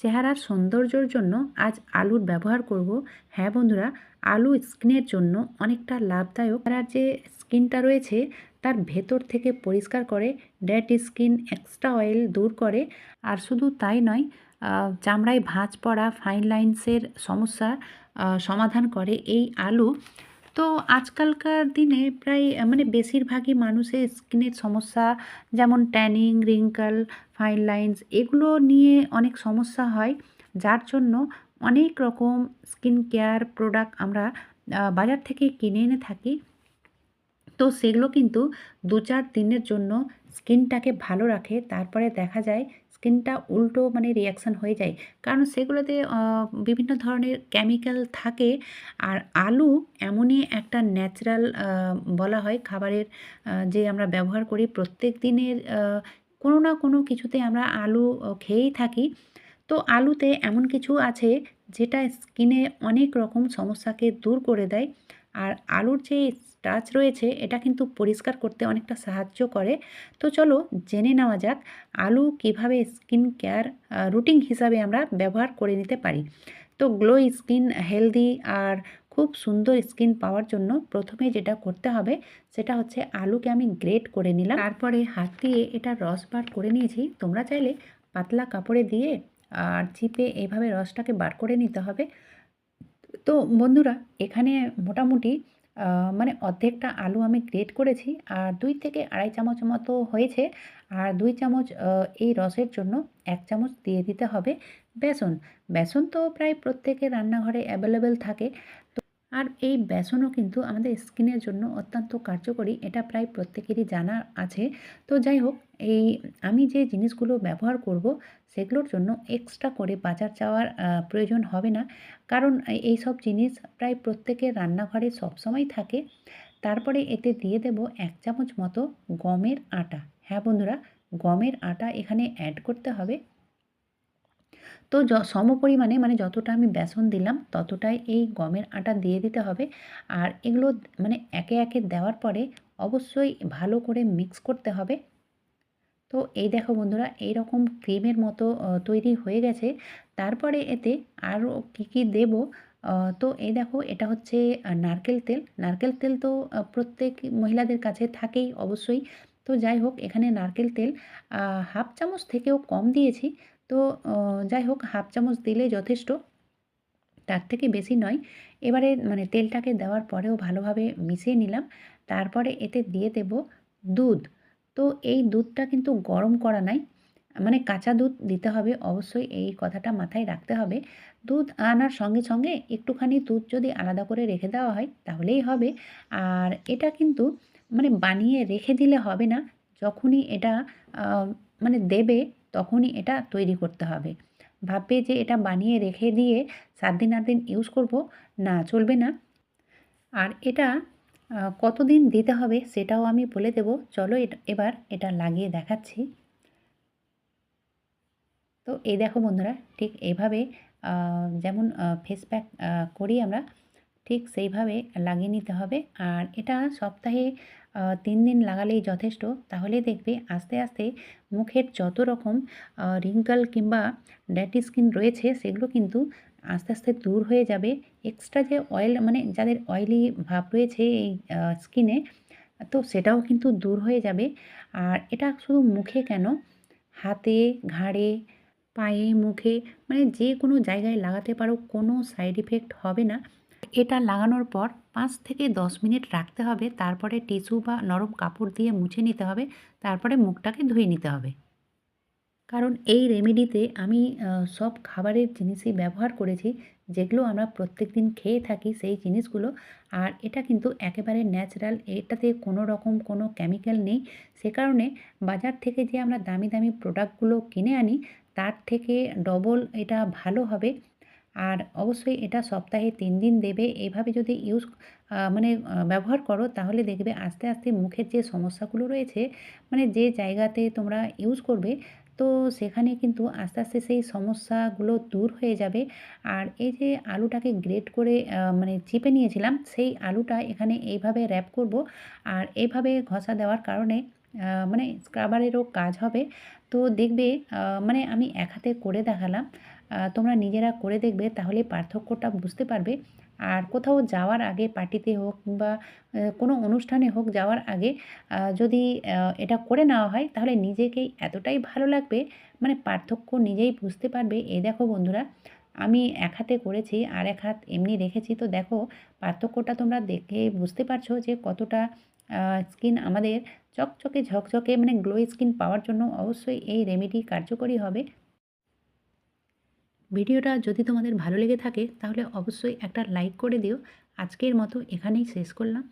চেহারার সৌন্দর্যর জন্য আজ আলুর ব্যবহার করব। হ্যাঁ বন্ধুরা, আলু স্কিনের জন্য অনেকটা লাভদায়ক। আর যে স্কিনটা রয়েছে, তার ভেতর থেকে পরিষ্কার করে ডেড স্কিন এক্সট্রা অয়েল দূর করে। আর শুধু তাই নয় চামড়ায় ভাঁজ পড়া, ফাইন লাইন্সের সমস্যা সমাধান করে। এই আলু তো আজকালকার দিনে প্রায় মানে বেশিরভাগই মানুষের স্কিনের সমস্যা, যেমন ট্যানিং রিঙ্কল ফাইন লাইন্স এগুলো নিয়ে অনেক সমস্যা হয়। যার জন্য অনেক রকম স্কিন কেয়ার প্রোডাক্ট আমরা বাজার থেকে কিনে এনে থাকি। তো সেগুলো কিন্তু দু চার দিনের জন্য স্কিনটাকে ভালো রাখে, তারপরে দেখা যায় স্কিনটা উল্টো মানে রিয়াকশান হয়ে যায়। কারণ সেগুলোতে বিভিন্ন ধরনের কেমিক্যাল থাকে আর আলু এমনই একটা ন্যাচারাল বলা হয় খাবারের যে আমরা ব্যবহার করি প্রত্যেক দিনের কোনো না কোনো কিছুতে আমরা আলু খেয়েই থাকি। তো আলুতে এমন কিছু আছে যেটা স্কিনে অনেক রকম সমস্যাকে দূর করে দেয়। আর আলুর যে স্টাচ রয়েছে, এটা কিন্তু পরিষ্কার করতে অনেকটা সাহায্য করে। তো চলো জেনে নেওয়া যাক আলু কীভাবে স্কিন কেয়ার রুটিন হিসাবে আমরা ব্যবহার করে নিতে পারি। তো গ্লো স্কিন হেলদি আর খুব সুন্দর স্কিন পাওয়ার জন্য প্রথমে যেটা করতে হবে, সেটা হচ্ছে আলুকে আমি গ্রেট করে নিলাম। তারপরে হাত দিয়ে এটা রস বার করে নিয়েছি। তোমরা চাইলে পাতলা কাপড়ে দিয়ে আর চিপে এইভাবে রসটাকে বার করে নিতে হবে। তো বন্ধুরা, এখানে মোটামুটি মানে অর্ধেকটা আলু আমি গ্রেট করেছি আর দুই থেকে আড়াই চামচ মতো হয়েছে। আর দুই চামচ এই রসের জন্য এক চামচ দিয়ে দিতে হবে বেসন। বেসন তো প্রায় প্রত্যেকের রান্নাঘরে অ্যাভেলেবেল থাকে। তো আর এই বেসনও কিন্তু আমাদের স্কিনের জন্য অত্যন্ত কার্যকরী, এটা প্রায় প্রত্যেকেরই জানা আছে। তো যাই হোক, এই আমি যে জিনিসগুলো ব্যবহার করব, সেগুলোর জন্য এক্সট্রা করে বাজার যাওয়ার প্রয়োজন হবে না। কারণ এই সব জিনিস প্রায় প্রত্যেকের রান্নাঘরে সবসময় থাকে। তারপরে এতে দিয়ে দেব এক চামচ মতো গমের আটা। হ্যাঁ বন্ধুরা, গমের আটা এখানে অ্যাড করতে হবে। তো সম পরিমাণে মানে যতটা আমি বেসন দিলাম ততটাই এই গমের আটা দিয়ে দিতে হবে। আর এগুলো মানে একে একে দেওয়ার পরে অবশ্যই ভালো করে মিক্স করতে হবে। তো এই দেখো বন্ধুরা এই রকম ক্রিমের মতো তৈরি হয়ে গেছে। তারপরে এতে আরও কী কী দেব? তো এই দেখো, এটা হচ্ছে নারকেল তেল। নারকেল তেল তো প্রত্যেক মহিলাদের কাছে থাকেই অবশ্যই। তো যাই হোক, এখানে নারকেল তেল হাফ চামচ থেকেও কম দিয়েছি। তো যাই হোক, হাফ চামচ দিলে যথেষ্ট। তার থেকে বেশি নয়। এবারে মানে তেলটাকে দেওয়ার পরেও ভালোভাবে মিশিয়ে নিলাম। তারপরে এতে দিয়ে দেব দুধ। তো, এই দুধটা কিন্তু গরম করা নাই। মানে কাঁচা দুধ দিতে হবে অবশ্যই, এই কথাটা মাথায় রাখতে হবে। দুধ আনার সঙ্গে সঙ্গে একটুখানি দুধ যদি আলাদা করে রেখে দেওয়া হয়, তাহলেই হবে। আর এটা কিন্তু মানে বানিয়ে রেখে দিলে হবে না। যখনই এটা মানে দেবে তখনই এটা তৈরি করতে হবে। ভাববে যে এটা বানিয়ে রেখে দিয়ে সাত দিন আট দিন ইউজ করব? না, চলবে না। আর এটা কতদিন দিতে হবে সেটাও আমি বলে দেব। চলো এবার এটা লাগিয়ে দেখাচ্ছি। তো এই দেখো বন্ধুরা, ঠিক এইভাবে যেমন ফেস প্যাক করি আমরা, ঠিক সেইভাবে লাগিয়ে নিতে হবে। আর এটা সপ্তাহে তিন দিন লাগালেই যথেষ্ট। তাহলে দেখবে আস্তে আস্তে মুখের যত রকম রিঙ্কল কিংবা ড্যাটি স্কিন রয়েছে, সেগুলো কিন্তু আস্তে আস্তে দূর হয়ে যাবে। এক্সট্রা যে অয়েল মানে যাদের অয়েলি ভাব রয়েছে এই স্কিনে তো সেটাও কিন্তু দূর হয়ে যাবে। আর এটা শুধু মুখে কেন? হাতে, ঘাড়ে, পায়ে, মুখে মানে যে কোনো জায়গায় লাগাতে পারো, কোনো সাইড ইফেক্ট হবে না। এটা লাগানোর পর পাঁচ থেকে দশ মিনিট রাখতে হবে। তারপরে টিস্যু বা নরম কাপড় দিয়ে মুছে নিতে হবে। তারপরে মুখটাকে ধুয়ে নিতে হবে। কারণ এই রেমেডিতে আমি সব খাবারের জিনিসই ব্যবহার করেছি, যেগুলো আমরা প্রত্যেক দিন খেয়ে থাকি সেই জিনিসগুলো। আর এটা কিন্তু একেবারে ন্যাচারাল, এটাতে কোনো রকম কোনো কেমিক্যাল নেই। সে কারণে বাজার থেকে যে আমরা দামি দামি প্রোডাক্টগুলো কিনে আনি, তার থেকে ডবল এটা ভালো হবে। আর অবশ্যই এটা সপ্তাহে তিন দিন দেবে। এইভাবে যদি ইউজ মানে ব্যবহার করো, তাহলে দেখবে আস্তে আস্তে মুখের যে সমস্যাগুলো রয়েছে মানে যে জায়গাতে তোমরা ইউজ করবে, তো সেখানে কিন্তু আস্তে আস্তে সেই সমস্যাগুলো দূর হয়ে যাবে। আর এই যে আলুটাকে গ্রেট করে মানে চিপে নিয়েছিলাম, সেই আলুটা এখানে এইভাবে র্যাপ করব। আর এইভাবে ঘষা দেওয়ার কারণে মানে স্ক্রাবারেরও কাজ হবে। তো দেখবে মানে আমি এক হাতে করে দেখালাম। তোমরা নিজেরা করে দেখবে তাহলে পার্থক্যটা বুঝতে পারবে। আর কোথাও যাওয়ার আগে পার্টিতে হোক বা কোনো অনুষ্ঠানে হোক যাওয়ার আগে যদি এটা করে নেওয়া হয়, তাহলে নিজেকেই এতটাই ভালো লাগবে মানে পার্থক্য নিজেই বুঝতে পারবে। এই দেখো বন্ধুরা, আমি এক হাতে করেছি, আর এক হাত এমনি রেখেছি। তো দেখো, পার্থক্যটা তোমরা দেখে বুঝতে পারছ যে কতটা স্কিন আমাদের চকচকে ঝকঝকে মানে গ্লো স্কিন পাওয়ার জন্য অবশ্যই এই রেমেডি কার্যকরী হবে। ভিডিওটা যদি তোমাদের ভালো লেগে থাকে, তাহলে অবশ্যই একটা লাইক করে দিও। আজকের মতো এখানেই শেষ করলাম।